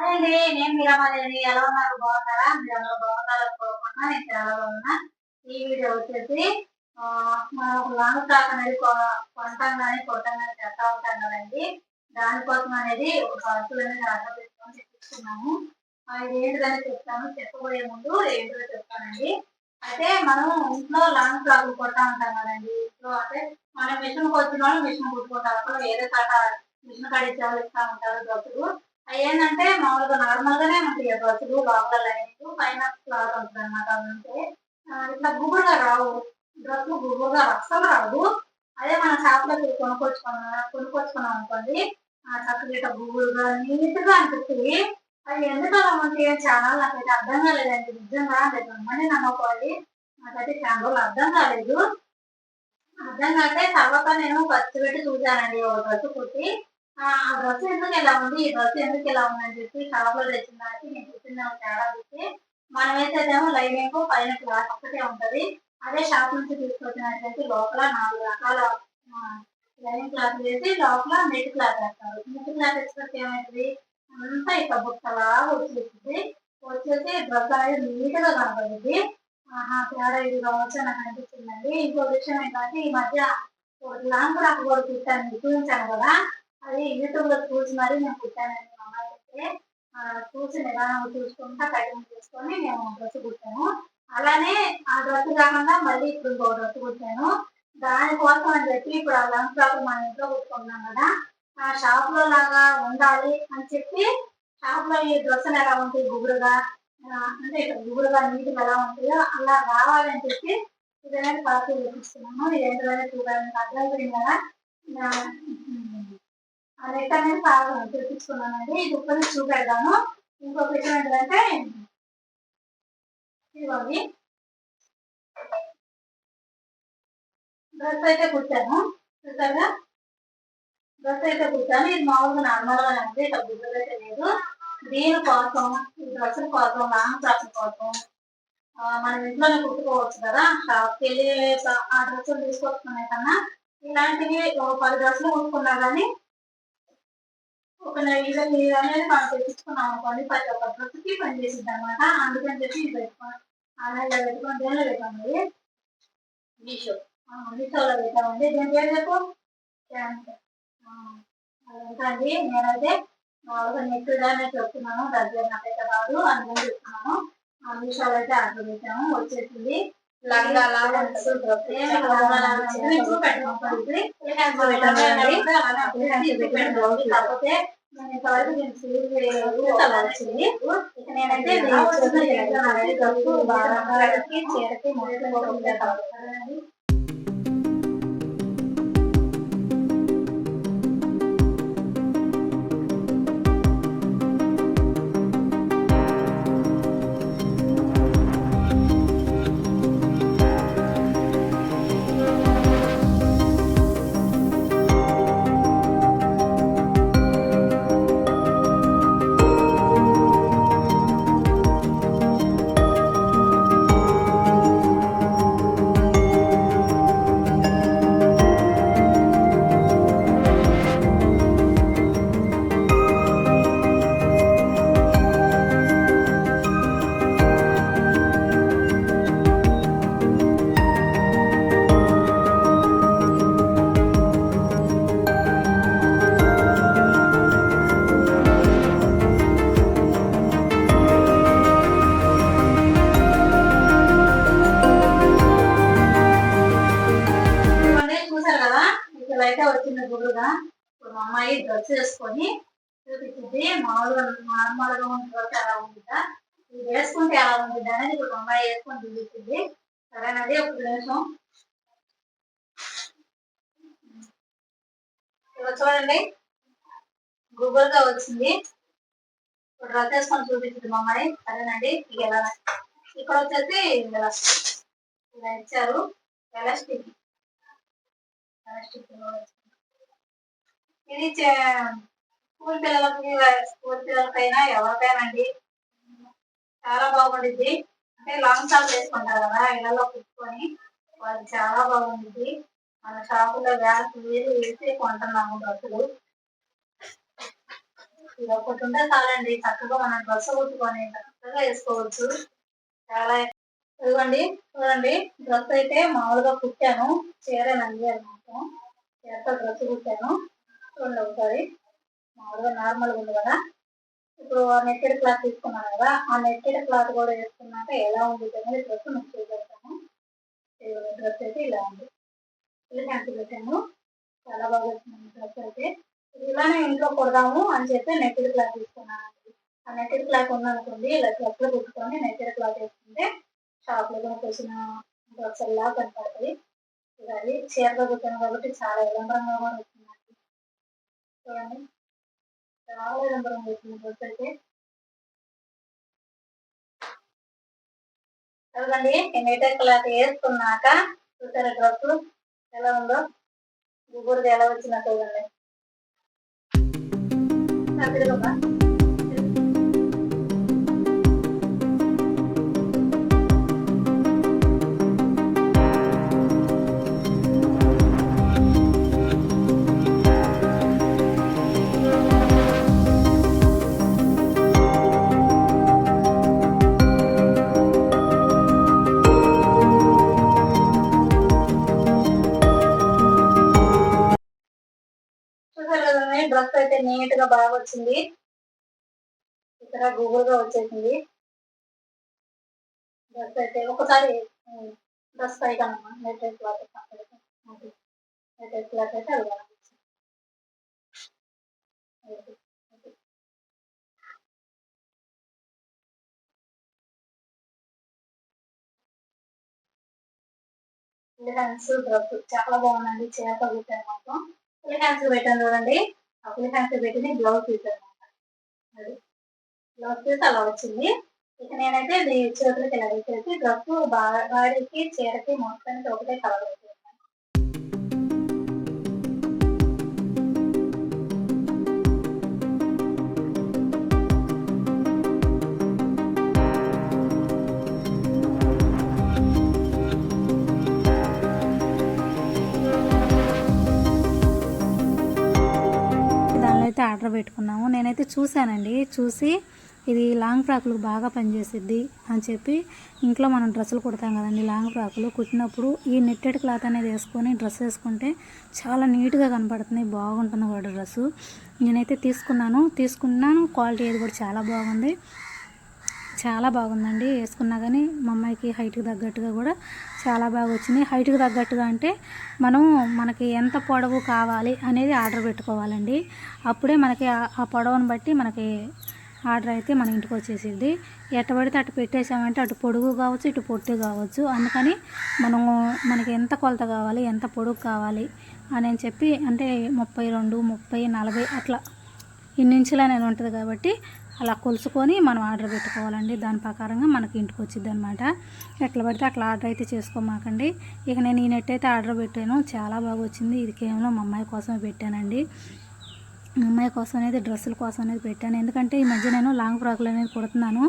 అదేంటి నేను మీరమ్మలేని ఎలా ఉన్నారు? బాగున్నారా? మీరు ఎలా బాగున్నారు? అనుకోకుండా నేను చాలా ఉన్నా ఈ వీడియో వచ్చేసి మనం ఒక లాంగ్ ఫ్రాక్ అనేది కొ- కొంటాం కానీ కొట్టం కానీ చేస్తా ఉంటాం కదండి. దానికోసం అనేది ఒక ఖర్చులు అనేది ఆర్డర్ పెట్టుకొని చెప్పిస్తున్నాము ఇది ఏంటిదని చెప్తాను. చెప్పబోయే ముందు ఏంటో చెప్తానండి. అయితే మనం ఇంట్లో లాంగ్ ఫ్రాక్ కొట్టా ఉంటాం కదండి. ఇంట్లో అంటే మనం మిషన్ వచ్చిన వాళ్ళు మిషన్ కుట్టుకుంటారు. అక్కడ వేరే కాట మిషన్ కడిచే వాళ్ళు ఉంటారు డ్రెస్సులు అవి ఏంటంటే మామూలుగా నార్మల్ గానే ఉంటాయి బస్సులు లోపల లైనింగ్ పైన క్లాత్ ఉంటుంది అనమాట అదంటే ఇట్లా గుబురుగా రావు. డ్రెస్సులు గుబురుగా అస్సలు రావు. అదే మన షాప్లో కొనుక్కొచ్చుకున్నా కొనుక్కొచ్చుకున్నాం అనుకోండి చక్కగా ఇట్లా గుబురుగా నీట్గా అనిపిస్తుంది. అది ఎందుకలా అలా ఉంటాయి ఛానల్ నాకైతే అర్థం కాలేదండి. నిజంగా లేదు అమ్మని నమ్మకోవాలి. నాకైతే చాలా రోజులు అర్థం కాలేదు. అర్థం కాకే తర్వాత నేను ఖర్చు పెట్టి చూశానండి ఒక డ్రెస్ కుట్టి ఆ డ్రెస్ ఎందుకు ఇలా ఉంది ఈ డ్రెస్ ఎందుకు ఇలా ఉందని చెప్పి షాప్లో తెచ్చిన దానికి నేను కుట్టిన తేడా చూసి మనం వేసేదేమో లైనింగ్ పైన క్లాత్ ఒక్కటే ఉంటది. అదే షాప్ నుంచి తీసుకొచ్చినట్లయితే లోపల నాలుగు రకాల లైనింగ్ క్లాత్ వేసి లోపల నెట్ క్లాత్ వేస్తారు. నెట్ క్లాత్ వేసినట్టు ఏమైంది అంతా ఇట్లా బుట్టలా వచ్చేసింది వచ్చేసి డ్రెస్ అనేది నీట్గా కనపడింది ఆహా తేడా ఇది కావచ్చు నాకు అనిపించిందండి. ఇంకో విషయం ఏంటంటే ఈ మధ్య ఒకటి లాంగ్ ఫ్రాక్ కూడా కుట్టాను చూపించాను కదా. అది యూట్యూబ్లో చూసి మరి నేను కుట్టానండి మా అమ్మాయి అయితే ఆ, చూసి నిదానం చూసుకుంటా కటింగ్ చేసుకొని నేను డ్రెస్ కుట్టాను. అలానే ఆ డ్రెస్ కాకుండా మళ్ళీ ఇప్పుడు ఇంకో డ్రెస్ కుట్టాను. దానికోసం అని చెప్పి ఇప్పుడు ఆ లంగ్ ఫ్రాక్ మన ఇంట్లో కుట్టుకున్నాం కదా ఆ షాప్లో లాగా ఉండాలి అని చెప్పి షాప్లో ఈ డ్రెస్సులు ఎలా ఉంటాయి? గుబురుగా అంటే ఇక్కడ గుబురుగా నీట్గా ఎలా ఉంటాయో అలా రావాలని చెప్పి ఇదైనా పార్టీ చూపిస్తున్నాము ఇది ఏంటనే చూడాలని అర్థం కదా ఆ, ఆ అనేది బాగా చూపించుకున్నానండి ఇది ఒక్కటి చూపెడతాను ఇంకొక విషయం ఏంటంటే ఇదిగోండి. డ్రెస్ అయితే కుట్టాను చూసారా డ్రెస్ అయితే కుట్టాను ఇది మామూలుగా నార్మల్గా ఉంది ఇట్లా గుడ్డలు అయితే లేదు. దీనికోసం ఈ డ్రెస్సుల కోసం లాంగ్ ఫ్రాక్ కోసం మనం ఇంట్లోనే కుట్టుకోవచ్చు కదా. షాప్కి వెళ్ళి ఆ డ్రెస్సులు తీసుకొచ్చుకునే కన్నా ఇలాంటివి పది డ్రెస్సులు కుట్టుకున్నా కానీ ఒక ఇది ఇది అనేది మనం తెప్పించుకున్నాం అనుకోండి ప్రతి ఒక్క డ్రెస్కి పని చేసింది అనమాట అందుకని చెప్పి ఇది పెట్టుకోండి ఆన్లైన్లో పెట్టుకోండి దేనిలో పెట్టామండి మీషో. ఆ, మీషోలో పెట్టామండి దీని పేరు చెప్పు? క్యాన్స్ అదండి నేనైతే మామూలుగా దాన్ని చెప్తున్నాను దగ్గర నాకైతే కాదు అందుకని చెప్తున్నాను. ఆ మీషోలో అయితే ఆర్డర్ పెట్టాము. వచ్చేసింది. కాకపోతే నేను ఇంతవరకు నేను. అలా వచ్చింది. ఇక నేనైతే బాగా చీరకి మొత్తం వచ్చింది గురుగా ఇప్పుడు మా అమ్మాయి డ్రెస్ వేసుకొని చూపించింది మామూలుగా నార్మల్గా ఉన్న డ్రెస్ ఎలా ఉంటుందా ఇది వేసుకుంటే ఎలా ఉంటుంది అనేది ఇప్పుడు మా అమ్మాయి వేసుకొని చూపించింది సరేనది ఒక నిమిషం. ఇక్కడ చూడండి. గూగుల్గా వచ్చింది. ఇప్పుడు డ్రెస్ వేసుకొని చూపించింది మా అమ్మాయి. సరేనండి ఇక ఎలా ఇక్కడ వచ్చేసి ఇలా ఇలా ఇచ్చారు. ఎలాస్టిక్ ఇది చే- స్కూల్ పిల్లలకి స్కూల్ పిల్లలకైనా ఎవరికైనా అండి చాలా బాగుండిద్ది. అంటే లాంగ్ టాప్ వేసుకుంటారు కదా ఇళ్ళలో కుట్టుకొని వాళ్ళు చాలా బాగుండిద్ది. మన షాపులో వేలకు వేలు వేసి కొంటున్నాము డ్రస్సులు ఇది ఒకటి ఉంటే చాలండి చక్కగా మనం డ్రెస్ కుట్టుకొని చక్కగా వేసుకోవచ్చు. చాలా ఇదిగోండి చూడండి డ్రెస్ అయితే మామూలుగా కుట్టాను. చీరేనండి అనమాట చీరతో డ్రెస్ కుట్టాను. చూడండి ఒకసారి. మామూలుగా నార్మల్గా ఉంది కదా. ఇప్పుడు నెట్టెడ్ క్లాత్ తీసుకున్నాను కదా. ఆ నెట్టెడ్ క్లాత్ కూడా వేసుకున్నాక ఎలా ఉంది అనేది డ్రెస్ మీకు చూపెడతాను డ్రెస్ అయితే ఇలా ఉంది. ఇలా క్యాన్సిల్ పెట్టాను. చాలా బాగా వచ్చింది డ్రెస్ అయితే. ఇలానే ఇంట్లో కొడదాము అని చెప్పి నెట్టెడ్ క్లాత్ తీసుకున్నాను. ఆ నెట్టెడ్ క్లాత్ ఉందనుకోండి ఇలా డ్రెస్లో కుట్టుకొని నెట్టెడ్ క్లాత్ వేసుకుంటే షాప్లో కొనుక్కొచ్చిన డ్రెస్ ఎలా కనపడుతుంది. ఇది అది చీరగా కుట్టాను కాబట్టి చాలా విలంబరంగా కూడా చూడండి చాలా విలంబరంగా వచ్చింది డ్రెస్ అయితే చూడండి నేనైతే క్లాత్ వేసుకున్నాక చూసారా డ్రెస్ ఎలా ఉందో? గుగ్గురుది ఎలా వచ్చిందో చూడండి. వచ్చింది ఇక్కడ గూగుల్గా వచ్చేసింది. డ్రెస్ అయితే ఒకసారి డ్రెస్ పైగా నెట్ క్లాత్ నెట్ క్లాత్ అయితే అది బాగా చాలా బాగుందండి చేప పెట్టాను మొత్తం ఫుల్ పెట్టాను చూడండి అప్పుల ఫుల్ హ్యాండ్స్ పెట్టింది బ్లౌజ్ పీస్ అనమాట. అది బ్లౌజ్ పీస్ అలా వచ్చింది. ఇక నేనైతే చేతులకి ఇలా వేసేసి డ్రెస్ బాడీకి చీరకి మొత్తానికి ఒకటే కలర్ పెట్టుకున్నాము. నేనైతే చూశానండి. చూసి ఇది లాంగ్ ఫ్రాకులకు బాగా పనిచేసిద్ది అని చెప్పి ఇంట్లో మనం డ్రెస్సులు కుడతాం కదండి లాంగ్ ఫ్రాకులు కుట్టినప్పుడు ఈ నెట్టెడ్ క్లాత్ అనేది వేసుకొని డ్రెస్ వేసుకుంటే చాలా నీట్గా కనపడుతుంది బాగుంటుంది కూడా డ్రెస్సు. నేనైతే తీసుకున్నాను. తీసుకున్నాను. క్వాలిటీ అది కూడా చాలా బాగుంది. చాలా బాగుందండి. వేసుకున్నా కానీ మా అమ్మాయికి హైట్కి తగ్గట్టుగా కూడా చాలా బాగా వచ్చింది హైట్కి తగ్గట్టుగా అంటే మనం మనకి ఎంత పొడవు కావాలి అనేది ఆర్డర్ పెట్టుకోవాలండి. అప్పుడే మనకి ఆ- ఆ పొడవును బట్టి మనకి ఆర్డర్ అయితే మన ఇంటికి వచ్చేసిద్ది. ఎట్ట పడితే అటు పెట్టేసామంటే అటు పొడుగు కావచ్చు ఇటు పొట్టు కావచ్చు. అందుకని మనము మనకి ఎంత కొలత కావాలి ఎంత పొడుగు కావాలి అని చెప్పి అంటే ముప్పై రెండు ముప్పై నలభై అట్లా ఇన్నించులు అనేది ఉంటుంది కాబట్టి అలా కొలుసుకొని మనం ఆర్డర్ పెట్టుకోవాలండి. దాని ప్రకారంగా మనకి ఇంటికి వచ్చింది అనమాట ఎట్లా పడితే అట్లా ఆర్డర్ అయితే చేసుకోమాకండి. ఇక నేను ఈ నెట్ అయితే ఆర్డర్ పెట్టాను. చాలా బాగా వచ్చింది. ఇది కేవలం మా అమ్మాయి కోసమే పెట్టానండి. అమ్మాయి కోసం అనేది డ్రెస్సుల కోసం అనేది పెట్టాను. ఎందుకంటే ఈ మధ్య నేను లాంగ్ ఫ్రాక్లు అనేది కుడుతున్నాను.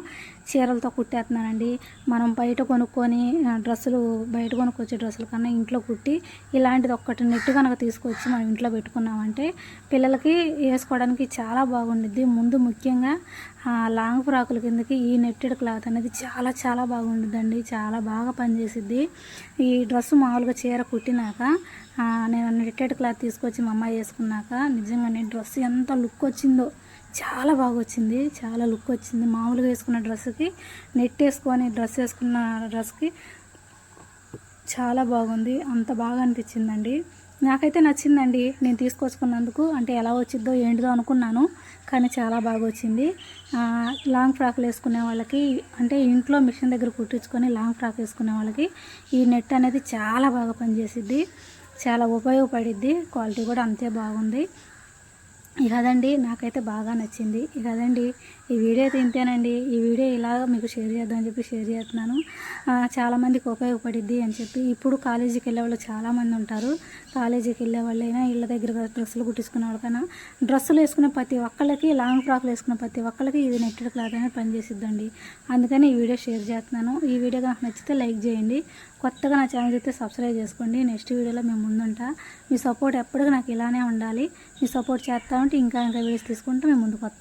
చీరలతో కుట్టేస్తున్నానండి. మనం బయట కొనుక్కొని డ్రెస్సులు బయట కొనుక్కొచ్చే డ్రెస్సుల కన్నా ఇంట్లో కుట్టి ఇలాంటిది ఒక్కటి నెట్ కనుక తీసుకొచ్చి మనం ఇంట్లో పెట్టుకున్నామంటే పిల్లలకి వేసుకోవడానికి చాలా బాగుండిద్ది. ముందు ముఖ్యంగా లాంగ్ ఫ్రాకుల కిందకి ఈ నెట్టెడ్ క్లాత్ అనేది చాలా చాలా బాగుండిద్దండి. చాలా బాగా పనిచేసిద్ది. ఈ డ్రెస్ మామూలుగా చీర కుట్టినాక నేను నెట్టెడ్ క్లాత్ తీసుకొచ్చి మా అమ్మాయి వేసుకున్నాక నిజంగానే డ్రెస్ ఎంత లుక్ వచ్చిందో చాలా బాగా వచ్చింది చాలా లుక్ వచ్చింది. మామూలుగా వేసుకున్న డ్రెస్కి నెట్ వేసుకొని డ్రెస్ వేసుకున్న డ్రెస్కి చాలా బాగుంది అంత బాగా అనిపించిందండి. నాకైతే నచ్చిందండి నేను తీసుకొచ్చుకున్నందుకు అంటే ఎలా వచ్చిద్దో ఏంటిదో అనుకున్నాను కానీ చాలా బాగా వచ్చింది. లాంగ్ ఫ్రాక్లు వేసుకునే వాళ్ళకి అంటే ఇంట్లో మిషన్ దగ్గర కుట్టించుకొని లాంగ్ ఫ్రాక్ వేసుకునే వాళ్ళకి ఈ నెట్ అనేది చాలా బాగా పనిచేసిద్ది. చాలా ఉపయోగపడిద్ది. క్వాలిటీ కూడా అంతే బాగుంది. ఇదండి నాకైతే బాగా నచ్చింది. ఇదండి ఈ వీడియో అయితే ఇంతేనండి. ఈ వీడియో ఇలా మీకు షేర్ చేద్దామని చెప్పి షేర్ చేస్తున్నాను. చాలామందికి ఉపయోగపడిద్ది అని చెప్పి ఇప్పుడు కాలేజీకి వెళ్ళే వాళ్ళు చాలామంది ఉంటారు. కాలేజీకి వెళ్ళే వాళ్ళైనా ఇళ్ళ దగ్గర డ్రెస్సులు కుట్టించుకునే వాళ్ళకైనా డ్రెస్సులు వేసుకునే ప్రతి ఒక్కళ్ళకి లాంగ్ ఫ్రాక్లు వేసుకున్న ప్రతి ఒక్కళ్ళకి ఇది నెట్టెడ్ క్లాత్ అనేది పనిచేసిద్దండి. అందుకని ఈ వీడియో షేర్ చేస్తున్నాను. ఈ వీడియో కనుక నచ్చితే లైక్ చేయండి. కొత్తగా నా ఛానల్ అయితే సబ్స్క్రైబ్ చేసుకోండి. నెక్స్ట్ వీడియోలో మేము ముందుంటా. మీ సపోర్ట్ ఎప్పటికీ నాకు ఇలానే ఉండాలి. మీ సపోర్ట్ చేస్తా ఉంటే ఇంకా ఇంకా వీడియోస్ తీసుకుంటూ మేము ముందుకు వస్తాం.